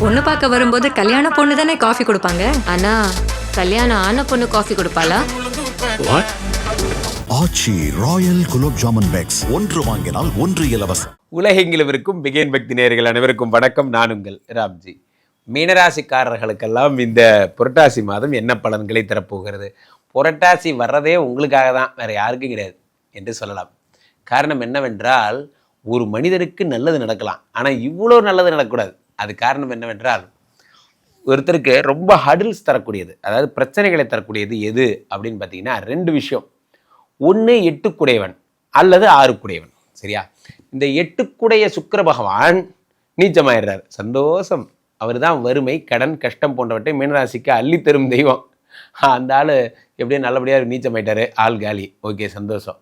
பொண்ணு பார்க்க வரும்போது கல்யாண பொண்ணு தானே காஃபி கொடுப்பாங்க? ஆனா கல்யாணம் ஆன பொண்ணு coffee கொடுப்பாளா? What Aachi royal gulab jamun packs. ஒன்று வாங்கினால் ஒன்று இலவசம். உலகெங்கிலும் இருக்கும் பிகேன் பக்தி நேயர்கள் அனைவருக்கும் வணக்கம். நான் உங்கள் ராம்ஜி. மீனராசிக்காரர்களுக்கெல்லாம் இந்த புரட்டாசி மாதம் என்ன பலன்களை தரப்போகிறது? புரட்டாசி வர்றதே உங்களுக்காக தான். வேற யாருக்கும் கிடையாது என்று சொல்லலாம். காரணம் என்னவென்றால் ஒரு மனிதனுக்கு நல்லது நடக்கலாம். ஆனால் இவ்வளோ நல்லது நடக்கக்கூடாது. அது காரணம் என்னவென்றால் ஒருத்தருக்கு ரொம்ப ஹடில்ஸ் தரக்கூடியது அதாவது பிரச்சனைகளை தரக்கூடியது எது அப்படின்னு பார்த்தீங்கன்னா ரெண்டு விஷயம். ஒன்று எட்டுக்குடையவன் அல்லது ஆறுக்குடையவன். சரியா? இந்த எட்டுக்குடைய சுக்கர பகவான் நீச்சமாயிடுறார். சந்தோஷம். அவர் தான் வறுமை கடன் கஷ்டம் போன்றவற்றை மீனராசிக்கு அள்ளித்தரும் தெய்வம். அந்த ஆள் எப்படியோ நல்லபடியாக நீச்சமாயிட்டார். ஆள் காலி. ஓகே சந்தோஷம்.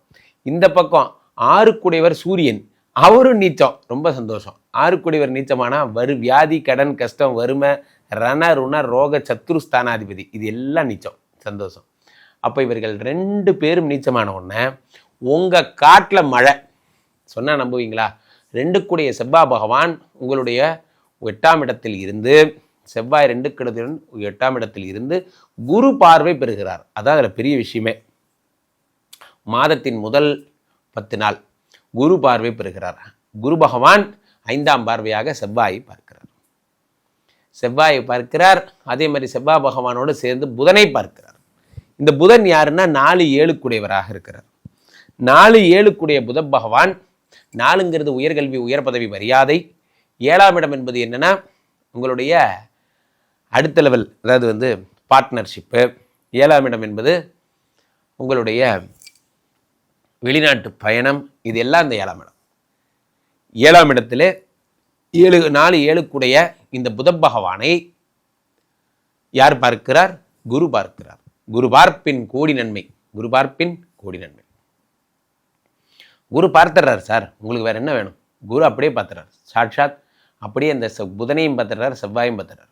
இந்த பக்கம் ஆறுக்குடையவர் சூரியன். அவரும் நீச்சம். ரொம்ப சந்தோஷம். ஆறுக்குடையவர் நீச்சமானா வரு வியாதி கடன் கஷ்டம் வறுமை ரண ருண ரோக சத்ரு ஸ்தானாதிபதி. இது எல்லாம் நீச்சம் சந்தோஷம். அப்போ இவர்கள் ரெண்டு பேரும் நீச்சமான உடனே உங்கள் காட்டில் மழை சொன்னால் நம்புவீங்களா? ரெண்டு கூடிய செவ்வாய் பகவான் உங்களுடைய எட்டாம் இடத்தில் இருந்து செவ்வாய் ரெண்டு கிடத்துடன் எட்டாம் இடத்தில் இருந்து குரு பார்வை பெறுகிறார். அதான் அதில் பெரிய விஷயமே. மாதத்தின் முதல் பத்து நாள் குரு பார்வை பெறுகிறார். குரு பகவான் ஐந்தாம் பார்வையாக செவ்வாயை பார்க்கிறார். செவ்வாயை பார்க்கிறார் அதே மாதிரி செவ்வாய் பகவானோடு சேர்ந்து புதனை பார்க்கிறார். இந்த புதன் யாருன்னா நாலு ஏழுக்குடையவராக இருக்கிறார். நாலு ஏழுக்குடைய புத பகவான் நாலுங்கிறது உயர்கல்வி உயர் பதவி மரியாதை. ஏழாம் இடம் என்பது என்னன்னா உங்களுடைய அடுத்த லெவல் அதாவது வந்து பார்ட்னர்ஷிப்பு ஏழாம் இடம் என்பது உங்களுடைய வெளிநாட்டு பயணம் இது எல்லாம் இந்த ஏழாம் இடம். ஏழாம் இடத்துல ஏழு நாலு ஏழுக்குடைய இந்த புத பகவானை யார் பார்க்கிறார்? குரு பார்க்கிறார். குரு பார்ப்பின் கோடி நன்மை. குரு பார்ப்பின் கோடி நன்மை. குரு பார்த்துறாரு சார். உங்களுக்கு வேற என்ன வேணும்? குரு அப்படியே பார்த்துறாரு சாட்சாத் அப்படியே அந்த புதனையும் பார்த்துறாரு செவ்வாயும் பார்த்துறார்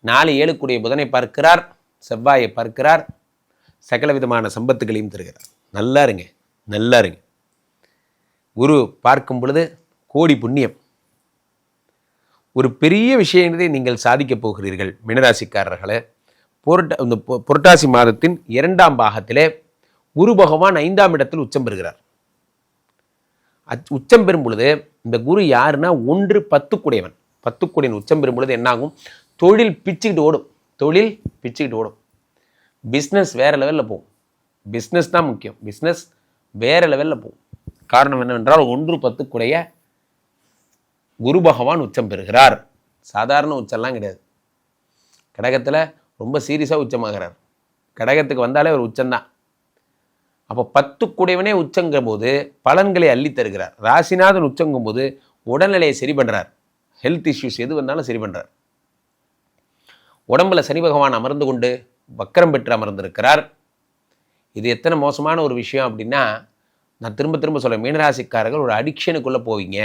நாலு ஏழுக்குடைய புதனை பார்க்கிறார் செவ்வாயை பார்க்கிறார் சகல விதமான சம்பத்துகளையும் தருகிறார். நல்லா இருங்க. நல்லா இருங்க. குரு பார்க்கும் பொழுது கோடி புண்ணியம். ஒரு பெரிய விஷயத்தை நீங்கள் சாதிக்கப் போகிறீர்கள் மினராசிக்காரர்களை. புரட்ட இந்த பு- புரட்டாசி மாதத்தின் இரண்டாம் பாகத்திலே குரு பகவான் ஐந்தாம் இடத்தில் உச்சம் பெறுகிறார். அச்- உச்சம் பெறும் பொழுது இந்த குரு யாருன்னா ஒன்று பத்துக்குடையவன் பத்துக்குடையவன் உச்சம் பெறும் பொழுது என்னாகும்? தொழில் பிச்சுக்கிட்டு ஓடும். தொழில் பிச்சுக்கிட்டு ஓடும். பிஸ்னஸ் வேற லெவலில் போகும். பிஸ்னஸ் தான் முக்கியம். பிஸ்னஸ் வேற லெவலில் போகும். காரணம் என்னவென்றால் ஒன்று பத்துக்குடைய குரு பகவான் உச்சம் பெறுகிறார். சாதாரண உச்சம்லாம் கிடையாது. கடகத்தில் ரொம்ப சீரியஸாக உச்சமாகிறார். கடகத்துக்கு வந்தாலே ஒரு உச்சம்தான். அப்போ பத்து குடைவனே உச்சங்கும் போது பலன்களை அள்ளி தருகிறார். ராசிநாதன் உச்சங்கும் போது உடல்நிலையை சரி பண்ணுறார் ஹெல்த் இஷ்யூஸ் எது வந்தாலும் சரி பண்ணுறார் உடம்புல சனி பகவான் அமர்ந்து கொண்டு வக்கரம் பெற்று அமர்ந்திருக்கிறார். இது எத்தனை மோசமான ஒரு விஷயம் அப்படின்னா நான் திரும்ப திரும்ப சொல்ல மீனராசிக்காரர்கள் ஒரு அடிக்ஷனுக்குள்ளே போவீங்க.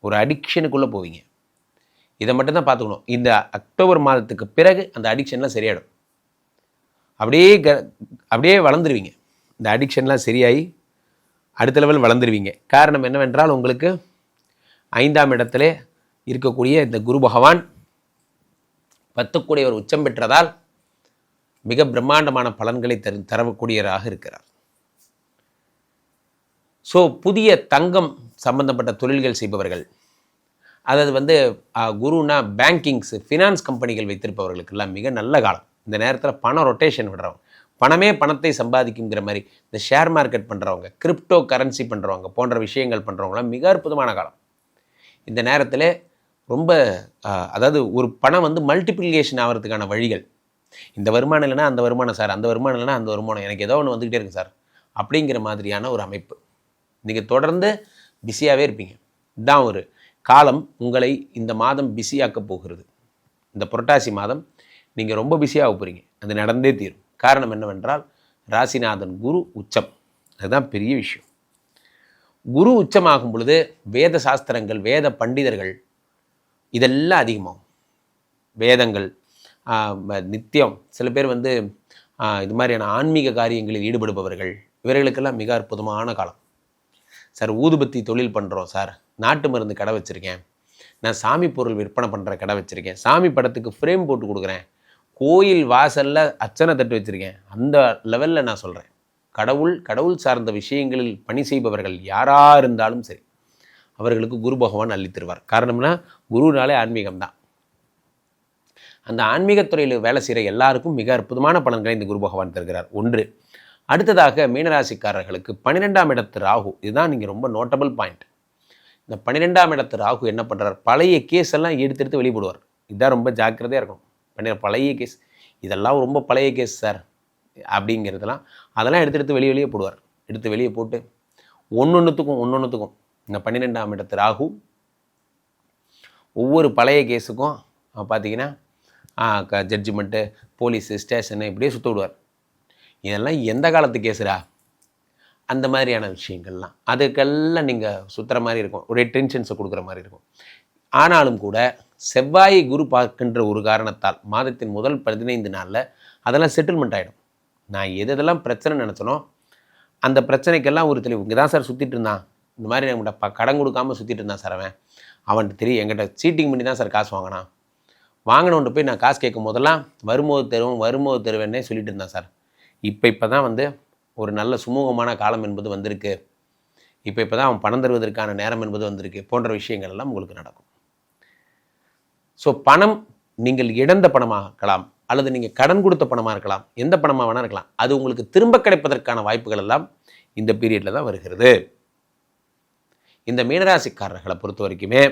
ஒரு அடிக்ஷனுக்குள்ளே போவீங்க. இதை மட்டும்தான் பார்த்துக்கணும். இந்த அக்டோபர் மாதத்துக்கு பிறகு அந்த அடிக்ஷன்லாம் சரியாயிடும். அப்படியே க அப்படியே வளர்ந்துருவீங்க. இந்த அடிக்ஷன்லாம் சரியாகி அடுத்த லெவல் வளர்ந்துருவீங்க. காரணம் என்னவென்றால் உங்களுக்கு ஐந்தாம் இடத்துல இருக்கக்கூடிய இந்த குரு பகவான் பத்துக்குடையவர் உச்சம் பெற்றதால் மிக பிரம்மாண்டமான பலன்களை தரு தரக்கூடியவராக இருக்கிறார். ஸோ புதிய தங்கம் சம்பந்தப்பட்ட தொழில்கள் செய்பவர்கள். அதாவது வந்து குருனா பேங்கிங்ஸ் ஃபினான்ஸ் கம்பெனிகள் வைத்திருப்பவர்களுக்கெல்லாம் மிக நல்ல காலம். இந்த நேரத்தில் பணம் ரொட்டேஷன் விடுறவங்க. பணமே பணத்தை சம்பாதிக்குங்கிற மாதிரி இந்த ஷேர் மார்க்கெட் பண்ணுறவங்க கிரிப்டோ கரன்சி பண்ணுறவங்க போன்ற விஷயங்கள் பண்ணுறவங்களாம் மிக அற்புதமான காலம். இந்த நேரத்தில் ரொம்ப அதாவது ஒரு பணம் வந்து மல்டிப்ளிகேஷன் ஆகிறதுக்கான வழிகள். இந்த வருமானம் இல்லைன்னா அந்த வருமானம் சார் அந்த வருமானம் இல்லைன்னா அந்த வருமானம். எனக்கு ஏதோ ஒன்று வந்துக்கிட்டே இருக்குது சார். அப்படிங்கிற மாதிரியான ஒரு அமைப்பு. நீங்கள் தொடர்ந்து பிஸியாகவே இருப்பீங்க. இதுதான் ஒரு காலம் உங்களை இந்த மாதம் பிஸியாக்க போகிறது. இந்த புரட்டாசி மாதம் நீங்கள் ரொம்ப பிஸியாக போகிறீங்க அது நடந்தே தீரும். காரணம் என்னவென்றால் ராசிநாதன் குரு உச்சம். அதுதான் பெரிய விஷயம். குரு உச்சமாகும் பொழுது வேத சாஸ்திரங்கள் வேத பண்டிதர்கள் இதெல்லாம் அதிகமாகும். வேதங்கள் நித்தியம். சில பேர் வந்து இது மாதிரியான ஆன்மீக காரியங்களில் ஈடுபடுபவர்கள். இவர்களுக்கெல்லாம் மிக அற்புதமான காலம். சார் ஊதுபத்தி தொழில் பண்ணுறோம் சார். நாட்டு மருந்து கடை வச்சுருக்கேன். நான் சாமி பொருள் விற்பனை பண்ணுற கடை வச்சுருக்கேன். சாமி படத்துக்கு ஃப்ரேம் போட்டு கொடுக்குறேன். கோயில் வாசலில் அச்சனை தட்டு வச்சுருக்கேன். அந்த லெவலில் நான் சொல்கிறேன் கடவுள் கடவுள் சார்ந்த விஷயங்களில் பணி செய்பவர்கள் யாராக இருந்தாலும் சரி அவர்களுக்கு குரு பகவான் அள்ளித்தருவார் காரணம்னா குருனாலே ஆன்மீகம் தான். அந்த ஆன்மீகத்துறையில் வேலை செய்கிற எல்லாருக்கும் மிக அற்புதமான பலன்களை இந்த குரு பகவான் தருகிறார். ஒன்று அடுத்ததாக மீனராசிக்காரர்களுக்கு பன்னிரெண்டாம் இடத்து ராகு. இதுதான் நீங்கள் ரொம்ப நோட்டபிள் பாயிண்ட் இந்த பன்னிரெண்டாம் இடத்து ராகு என்ன பண்ணுறார் பழைய கேஸ் எல்லாம் எடுத்து எடுத்து வெளியே போடுவார் இதுதான் ரொம்ப ஜாக்கிரதையாக இருக்கணும். பன்னிர பழைய கேஸ் இதெல்லாம் ரொம்ப பழைய கேஸ் சார் அப்படிங்கிறதெல்லாம் அதெல்லாம் எடுத்து எடுத்து வெளியே வெளியே போடுவார். எடுத்து வெளியே போட்டு ஒன்று ஒன்றுத்துக்கும் ஒன்று ஒன்றுத்துக்கும் இந்த பன்னிரெண்டாம் இடத்து ராகு ஒவ்வொரு பழைய கேஸுக்கும் பார்த்தீங்கன்னா ஜட்ஜ்மெண்ட்டு போலீஸு ஸ்டேஷனு இப்படியே சுற்ற விடுவார். இதெல்லாம் எந்த காலத்து கேஸுடா அந்த மாதிரியான விஷயங்கள்லாம். அதுக்கெல்லாம் நீங்கள் சுற்றுற மாதிரி இருக்கும். ஒரே டென்ஷன்ஸை கொடுக்குற மாதிரி இருக்கும். ஆனாலும் கூட செவ்வாயை குரு பார்க்கின்ற ஒரு காரணத்தால் மாதத்தின் முதல் பதினைந்து நாளில் அதெல்லாம் செட்டில்மெண்ட் ஆகிடும் நான் எது எதெல்லாம் பிரச்சனை நினச்சனோ அந்த பிரச்சனைக்கெல்லாம் ஒரு தெளிவு. இங்கே தான் சார் சுற்றிட்டு இருந்தான். இந்த மாதிரி நம்மகிட்ட ப கடன் கொடுக்காம சுற்றிட்டு இருந்தான் சார் அவன். அவன்கிட்ட தெரியும் எங்கிட்ட சீட்டிங் பண்ணி தான் சார் காசு வாங்கினான். வாங்கினவன்ட்டு போய் நான் காசு கேட்கும் போதெல்லாம் வரும்போது தருவோம் வரும்போது தருவேன்னே சொல்லிட்டு இருந்தேன் சார் இப்போ இப்போ தான் வந்து ஒரு நல்ல சுமூகமான காலம் என்பது வந்திருக்கு. இப்போ இப்போ தான் அவன் பணம் தருவதற்கான நேரம் என்பது வந்திருக்கு போன்ற விஷயங்கள் எல்லாம் உங்களுக்கு நடக்கும். ஸோ பணம் நீங்கள் இழந்த பணமாக இருக்கலாம் அல்லது நீங்கள் கடன் கொடுத்த பணமாக இருக்கலாம் எந்த பணமாக வேணால் இருக்கலாம் அது உங்களுக்கு திரும்ப கிடைப்பதற்கான வாய்ப்புகள் எல்லாம் இந்த பீரியடில் தான் வருகிறது. இந்த மீனராசிக்காரர்களை பொறுத்த வரைக்குமே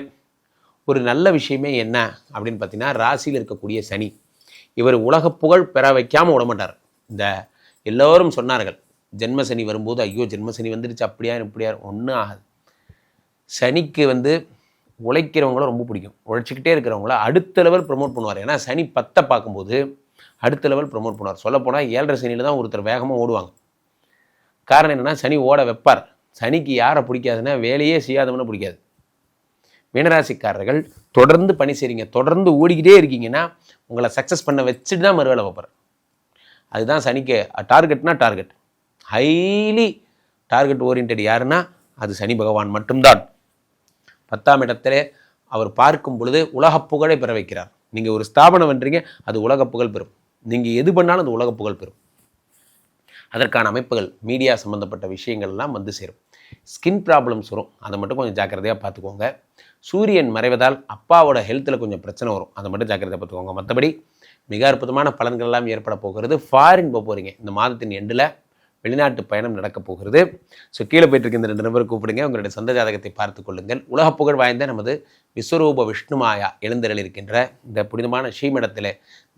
ஒரு நல்ல விஷயமே என்ன அப்படின்னு பார்த்தீங்கன்னா ராசியில் இருக்கக்கூடிய சனி இவர் உலக புகழ் பெற வைக்காமல் விடமாட்டார். இந்த எல்லோரும் சொன்னார்கள் ஜென்ம சனி வரும்போது ஐயோ ஜென்ம சனி வந்துடுச்சு அப்படியா இப்படியா? ஒன்றும் ஆகாது. சனிக்கு வந்து உழைக்கிறவங்கள ரொம்ப பிடிக்கும். உழைச்சிக்கிட்டே இருக்கிறவங்கள அடுத்த லெவல் ப்ரொமோட் பண்ணுவார். ஏன்னா சனி பத்தை பார்க்கும்போது அடுத்த லெவல் ப்ரொமோட் பண்ணுவார். சொல்லப்போனால் ஏழரை சனியில் தான் ஒருத்தர் வேகமாக ஓடுவாங்க. காரணம் என்னென்னா சனி ஓட வைப்பார். சனிக்கு யாரை பிடிக்காதுன்னா வேலையே செய்யாதவனை பிடிக்காது. மீனராசிக்காரர்கள் தொடர்ந்து பணி செய்கிறீங்க தொடர்ந்து ஓடிக்கிட்டே இருக்கீங்கன்னா உங்களை சக்ஸஸ் பண்ண வச்சுட்டு தான் மறுவேலை வைப்பார் அதுதான் சனிக்கு. டார்கெட்னா டார்கெட். ஹைலி டார்கெட் ஓரியன்ட் யாருன்னா அது சனி பகவான் மட்டும்தான். பத்தாம் இடத்திலே அவர் பார்க்கும் பொழுது உலகப் புகழை பெற வைக்கிறார். நீங்கள் ஒரு ஸ்தாபனம் பண்ணுறீங்க அது உலகப் புகழ் பெறும். நீங்கள் எது பண்ணாலும் அது உலகப் புகழ் பெறும். அதற்கான அமைப்புகள் மீடியா சம்மந்தப்பட்ட விஷயங்கள்லாம் வந்து சேரும். ஸ்கின் ப்ராப்ளம்ஸ் வரும். அதை மட்டும் கொஞ்சம் ஜாக்கிரதையாக பார்த்துக்கோங்க. சூரியன் மறைவதால் அப்பாவோட ஹெல்த்தில் கொஞ்சம் பிரச்சனை வரும். அதை மட்டும் ஜாக்கிரதையாக பார்த்துக்கோங்க. மற்றபடி மிக அற்புதமான பலன்கள் எல்லாம் ஏற்பட போகிறது. ஃபாரின் போக போகிறீங்க இந்த மாதத்தின் எண்டில் வெளிநாட்டு பயணம் நடக்கப் போகிறது. ஸோ கீழே போயிட்டு இருக்க இந்த ரெண்டு நபரை கூப்பிடுங்க. உங்களுடைய சொந்த ஜாதகத்தை பார்த்து கொள்ளுங்கள். உலக புகழ் வாய்ந்த நமது விஸ்வரூப விஷ்ணுமாயா எழுந்தரில் இருக்கின்ற இந்த புனிதமான ஸ்ரீமடத்தில்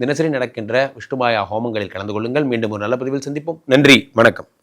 தினசரி நடக்கின்ற விஷ்ணுமாயா ஹோமங்களில் கலந்து கொள்ளுங்கள். மீண்டும் ஒரு நல்ல பதிவில் சந்திப்போம். நன்றி. வணக்கம்.